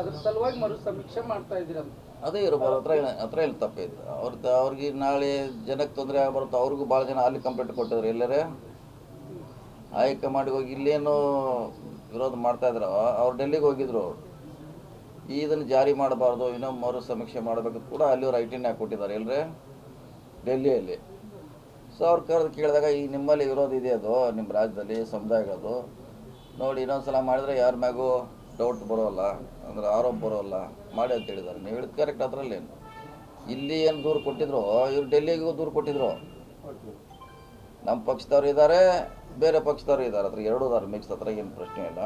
ಅದ್ರ ಸಲುವಾಗಿ ಮರು ಸಮೀಕ್ಷೆ ಮಾಡ್ತಾ ಇದ್ದೀರಂತ ಅದೇ ಇರಬಹುದು ಹತ್ರ ಹತ್ರ ಏನು ತಪ್ಪೈತೆ ಅವ್ರ ಅವ್ರಿಗೆ ನಾಳೆ ಜನಕ್ಕೆ ತೊಂದರೆ ಆಗ್ಬಾರ್ದು. ಅವ್ರಿಗೂ ಭಾಳ ಜನ ಅಲ್ಲಿ ಕಂಪ್ಲೇಂಟ್ ಕೊಟ್ಟಿದ್ರು, ಎಲ್ಲರೇ. ಹೈಕಮಾಂಡ್ಗೆ ಹೋಗಿ ಇಲ್ಲೇನು ವಿರೋಧ ಮಾಡ್ತಾ ಇದ್ರು. ಅವ್ರು ಡೆಲ್ಲಿಗೆ ಹೋಗಿದ್ರು. ಈ ಇದನ್ನು ಜಾರಿ ಮಾಡಬಾರ್ದು ಇನ್ನೊಂದು ಮರು ಸಮೀಕ್ಷೆ ಮಾಡಬೇಕು ಕೂಡ ಅಲ್ಲಿ ಅವ್ರು ಐಟಿನ ಕೊಟ್ಟಿದ್ದಾರೆ ಎಲ್ಲರೇ ಡೆಲ್ಲಿಯಲ್ಲಿ. ಸೊ ಅವ್ರು ಕರೆದು ಕೇಳಿದಾಗ, ಈ ನಿಮ್ಮಲ್ಲಿ ವಿರೋಧ ಇದೆ ಅದು? ನಿಮ್ಮ ರಾಜ್ಯದಲ್ಲಿ, ಸಮುದಾಯಗಳದು. ನೋಡಿ ಇನ್ನೊಂದು ಸಲ ಮಾಡಿದ್ರೆ ಯಾರ ಮ್ಯಾಗೂ ಡೌಟ್ ಬರೋಲ್ಲ ಅಂದ್ರೆ ಆರೋಪ ಬರೋಲ್ಲ ಮಾಡಿ ಅಂತ ಹೇಳಿದ್ದಾರೆ. ನೀವು ಹೇಳಿದ ಕರೆಕ್ಟ್ ಅದರಲ್ಲೇನು ಇಲ್ಲಿ ಏನು ದೂರು ಕೊಟ್ಟಿದ್ರು ಇವ್ರು ಡೆಲ್ಲಿಗೂ ದೂರು ಕೊಟ್ಟಿದ್ರು. ನಮ್ಮ ಪಕ್ಷದವ್ರು ಇದ್ದಾರೆ ಬೇರೆ ಪಕ್ಷದವ್ರು ಇದ್ದಾರೆ. ಅದ್ರ ಎರಡೂ ಇದಾರೆ ಮಿಕ್ಸ್ ಹತ್ರ ಏನು ಪ್ರಶ್ನೆ ಇಲ್ಲ.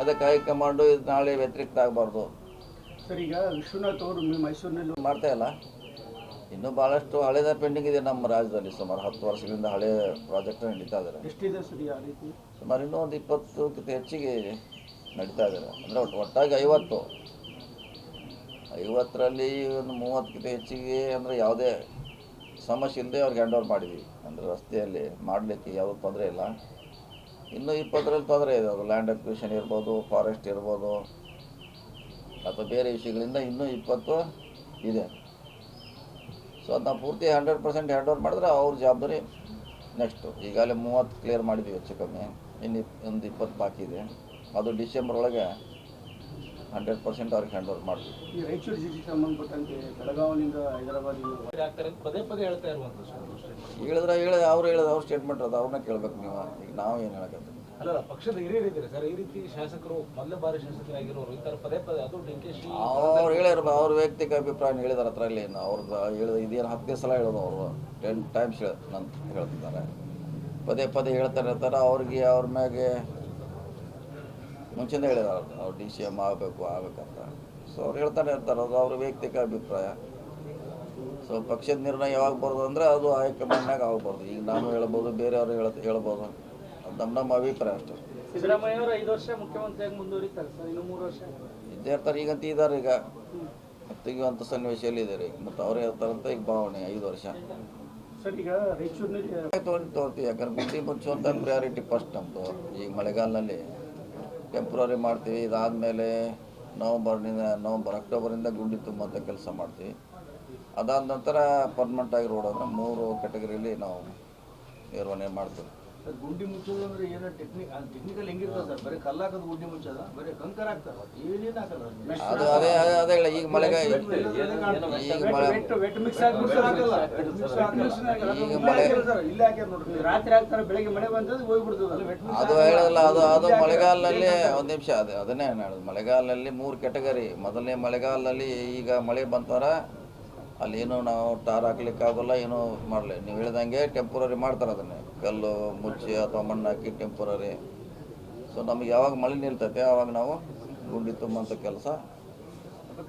ಅದಕ್ಕೆ ಹೈಕಮಾಂಡು ಇದು ನಾಳೆ ವ್ಯತಿರಿಕ್ತ ಆಗಬಾರ್ದು. ಸರ್ ಈಗ ವಿಶ್ವನಾಥ್ ಅವರು ಮೈಸೂರಿನಲ್ಲಿ ಮಾಡ್ತಾ ಇಲ್ಲ. ಇನ್ನೂ ಭಾಳಷ್ಟು ಹಳೇದ ಪೆಂಡಿಂಗ್ ಇದೆ ನಮ್ಮ ರಾಜ್ಯದಲ್ಲಿ. ಸುಮಾರು ಹತ್ತು ವರ್ಷಗಳಿಂದ ಹಳೆ ಪ್ರಾಜೆಕ್ಟ್ ನಡೀತಾ ಇದ್ದಾರೆ ಸುಮಾರು ಇನ್ನೂ ಒಂದು ಇಪ್ಪತ್ತಕ್ಕಿಂತ ಹೆಚ್ಚಿಗೆ ನಡೀತಾ ಇದ್ದಾರೆ. ಅಂದರೆ ಒಟ್ಟು ಒಟ್ಟಾಗಿ ಐವತ್ತು. ಐವತ್ತರಲ್ಲಿ ಒಂದು ಮೂವತ್ತಕ್ಕಿಂತ ಹೆಚ್ಚಿಗೆ ಅಂದರೆ ಯಾವುದೇ ಸಮಸ್ಯೆ ಇಲ್ಲದೆ ಅವ್ರಿಗೆ ಹ್ಯಾಂಡ್ ಓವರ್ ಮಾಡಿದ್ವಿ. ಅಂದರೆ ರಸ್ತೆಯಲ್ಲಿ ಮಾಡಲಿಕ್ಕೆ ಯಾವುದೂ ತೊಂದರೆ ಇಲ್ಲ. ಇನ್ನೂ ಇಪ್ಪತ್ತರಲ್ಲಿ ತೊಂದರೆ ಇದೆ. ಅದು ಲ್ಯಾಂಡ್ ಅಕ್ವಿಷನ್ ಇರ್ಬೋದು ಫಾರೆಸ್ಟ್ ಇರ್ಬೋದು, ಅಥವಾ ಬೇರೆ ವಿಷಯಗಳಿಂದ ಇನ್ನೂ ಇಪ್ಪತ್ತು ಇದೆ. ಸೊ ಅದನ್ನ ಪೂರ್ತಿ ಹಂಡ್ರೆಡ್ ಪರ್ಸೆಂಟ್ ಹ್ಯಾಂಡ್ ಓವರ್ ಮಾಡಿದ್ರೆ ಅವ್ರ ಜವಾಬ್ದಾರಿ ನೆಕ್ಸ್ಟು ಈಗಾಗಲೇ ಮೂವತ್ತು ಕ್ಲಿಯರ್ ಮಾಡಿದ್ವಿ ಹೆಚ್ಚು ಕಮ್ಮಿ. ಇನ್ನು ಒಂದು ಇಪ್ಪತ್ತು ಬಾಕಿ ಇದೆ. ಅದು ಡಿಸೆಂಬರ್ ಒಳಗೆ ಹಂಡ್ರೆಡ್ ಪರ್ಸೆಂಟ್ ಅವ್ರಿಗೆ ಹ್ಯಾಂಡ್ ಓವರ್ ಮಾಡ್ತೀವಿ. ಈ ರಾಯಚೂರು ಜಿಲ್ಲೆಗೆ ಸಂಬಂಧಪಟ್ಟಂತೆ ಬೆಳಗಾವಿನಿಂದ ಹೈದರಾಬಾದ್ ಪದೇ ಪದೇ ಹೇಳ್ತಾ ಇರುವಂತ ಹೇಳಿದ್ರೆ ಹೇಳಿದ ಅವ್ರು ಹೇಳಿದ ಅವ್ರ ಸ್ಟೇಟ್ಮೆಂಟ್ ಅದು ಅವ್ರನ್ನ ಕೇಳ್ಬೇಕು ನೀವು ಈಗ ನಾವು ಏನು ಹೇಳಕತ್ತೀವಿ? ಅಲ್ಲ ಪಕ್ಷದ ಹಿರಿಯರು ಇದ್ದಾರೆ ಸರ್? ಈ ರೀತಿ ಶಾಸಕರು ಮೊದಲ ಬಾರಿ ಶಾಸಕರಾಗಿರೋರು ಈ ಥರ ಪದೇ ಪದೇ ಅದು ಡಿ ಕೆ ಶಿ ಅವ್ರು ಹೇಳಿರ್ಬ ಅವ್ರ ವೈಯಕ್ತಿಕ ಅಭಿಪ್ರಾಯ ಹೇಳಿದಾರೆ ಹತ್ರ ಇಲ್ಲಿ ಅವ್ರದ್ದು ಹೇಳಿದ ಇದೇನು ಹತ್ತು ಸಲ ಹೇಳೋದು ಅವರು? ಟೆನ್ ಟೈಮ್ಸ್ ಹೇಳ ನಂತ ಹೇಳ್ತಿದ್ದಾರೆ. ಪದೇ ಪದೇ ಹೇಳ್ತಾರೆ ಇರ್ತಾರೆ ಅವ್ರಿಗೆ ಅವ್ರ ಮ್ಯಾಗೆ ಮುಂಚೆನೇ ಹೇಳಿದಾರೆ ಅವ್ರು ಡಿ ಸಿ ಎಂ ಆಗಬೇಕು ಆಗಬೇಕಂತ. ಸೊ ಅವ್ರು ಹೇಳ್ತಾನೆ ಇರ್ತಾರೆ ಅದು ಅವ್ರ ವೈಯಕ್ತಿಕ ಅಭಿಪ್ರಾಯ. ಸೊ ಪಕ್ಷದ ನಿರ್ಣಯ ಯಾವಾಗ ಬರೋದು ಅಂದರೆ ಅದು ಹೈಕಮಾಂಡ್ನಾಗ ಆಗಬಾರ್ದು ಈಗ ನಾನು ಹೇಳ್ಬೋದು ಬೇರೆಯವರು ಹೇಳ ಹೇಳ್ಬೋದು. ಅದು ನಮ್ಮ ನಮ್ಮ ಅಭಿಪ್ರಾಯ ಅಷ್ಟೇ. ಇದ್ದೇ ಇರ್ತಾರೆ ಈಗಂತ ಇದ್ದಾರೆ ಈಗ. ತೆಗೆಯುವಂಥ ಸನ್ನಿವೇಶದಲ್ಲಿ ಇದ್ದಾರೆ ಈಗ ಮತ್ತು ಅವ್ರು ಹೇಳ್ತಾರಂತ ಈಗ ಭಾವನೆ ಐದು ವರ್ಷ. ತೊಗೊಳ್ತೀವಿ ಯಾಕಂದ್ರೆ ಗುಡ್ಡಿ ಮುಚ್ಚುವಂಥ ಪ್ರಿಯಾರಿಟಿ ಫಸ್ಟ್ ನಮ್ಮದು ಈಗ ಮಳೆಗಾಲದಲ್ಲಿ. ಟೆಂಪ್ರರಿ ಮಾಡ್ತೀವಿ. ಇದಾದಮೇಲೆ ನವಂಬರ್ನಿಂದ, ನವಂಬರ್ ಅಕ್ಟೋಬರಿಂದ ಗುಂಡಿ ತುಂಬುವಂಥ ಕೆಲಸ ಮಾಡ್ತೀವಿ. ಅದಾದ ನಂತರ ಪರ್ಮನೆಂಟಾಗಿ ರೋಡ್ ಅಂದರೆ ಮೂರು ಕೆಟಗರಿಯಲ್ಲಿ ನಾವು ನಿರ್ವಹಣೆ ಮಾಡ್ತೀವಿ. ಗುಂಡಿ ಮುಚ್ಚೋದು ಅಂದ್ರೆ ಏನೋ ಟೆಕ್ನಿಕ್ ಟೆಕ್ನಿಕಲ್ ಹೆಂಗಿರ್ತದೆ ಸರ್? ಬರೀ ಕಲ್ಲಾಕದ ಗುಂಡಿ ಮುಚ್ಚೋದ? ಬರೀ ಕಂಕರ್ ಹಾಕ್ತಾರ ಏನೇನು ಹಾಕಲ್ಲ ಅದು ಅದೇ ಅದೇ ಅದೇ ಹೇಳ ಈಗ ಮಳೆಗಾಲ ಈಗ ಮಳೆ ಈಗ ಮಳೆ ರಾತ್ರಿ ಆಗ್ತಾರ ಬೆಳಗ್ಗೆ ಮಳೆ ಬಂದ್ರೆ ಹೋಗ್ಬಿಡ್ತದಲ್ಲ ಅದು. ಹೇಳಲ್ಲ ಅದು ಅದು ಮಳೆಗಾಲದಲ್ಲಿ ಒಂದು ನಿಮಿಷ ಅದೇ ಅದನ್ನೇ ಹೇಳೋದು. ಮಳೆಗಾಲದಲ್ಲಿ ಮೂರು ಕೆಟಗರಿ ಮೊದಲನೇ ಮಳೆಗಾಲದಲ್ಲಿ ಈಗ ಮಳೆ ಬಂತಾರ ಅಲ್ಲಿ ಏನು ನಾವು ಟಾರ್ ಹಾಕ್ಲಿಕ್ಕೆ ಆಗೋಲ್ಲ ಏನೂ ಮಾಡಲಿ. ನೀವು ಹೇಳ್ದಂಗೆ ಟೆಂಪ್ರರಿ ಮಾಡ್ತಾರೆ ಅದನ್ನೇ. ಕಲ್ಲು, ಮುಚ್ಚಿ ಅಥವಾ ಮಣ್ಣು ಹಾಕಿ ಟೆಂಪ್ರರಿ ಸೊ ನಮಗೆ ಯಾವಾಗ ಮಳೆ ನಿಲ್ತೈತೆ ಆವಾಗ ನಾವು ಗುಂಡಿ ತುಂಬುವಂಥ ಕೆಲಸ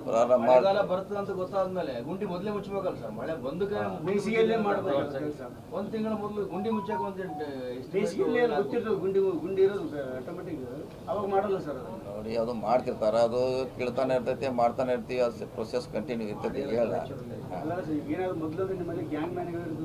ಪ್ರಾರಂಭ ಮಳೆಗಾಲ ಬರ್ತದೆ ಅಂತ ಗೊತ್ತಾದ್ಮೇಲೆ ಗುಂಡಿ ಮೊದಲೇ ಮುಚ್ಚಬೇಕಲ್ಲ ಸರ್? ಮಳೆ ಬಂದಕ್ಕೆ ಬೇಸಿಗೆಯಲ್ಲೇ ಮಾಡಬೇಕು ಒಂದ್ ತಿಂಗಳ ಮೊದಲು ಗುಂಡಿ ಮುಚ್ಚಕ್ಕೆ ಒಂದು ಬೇಸಿಗೆಯಲ್ಲಿ ಗೊತ್ತಿರ್ತದೆ ಗುಂಡಿ ಗುಂಡಿ ಇರೋದು ಆಟೋಮೆಟಿಕ್ ಅವಾಗ ಮಾಡಲ್ಲ ಸರ್ ಅದು. ನೋಡಿ ಅದು ಮಾಡ್ತಿರ್ತಾರೆ. ಅದು ಕೇಳ್ತಾನೆ ಇರ್ತೈತೆ ಮಾಡ್ತಾನೆ ಇರ್ತೀವಿ. ಅದು ಪ್ರೊಸೆಸ್ ಕಂಟಿನ್ಯೂ ಇರ್ತೈತಿ ಹೇಳ ಸರ್ ಏನಾದ್ರು ಮೊದಲು ನಿಮ್ಮಲ್ಲಿ ಗ್ಯಾಂಗ್ ಮ್ಯಾನ್ಗಳು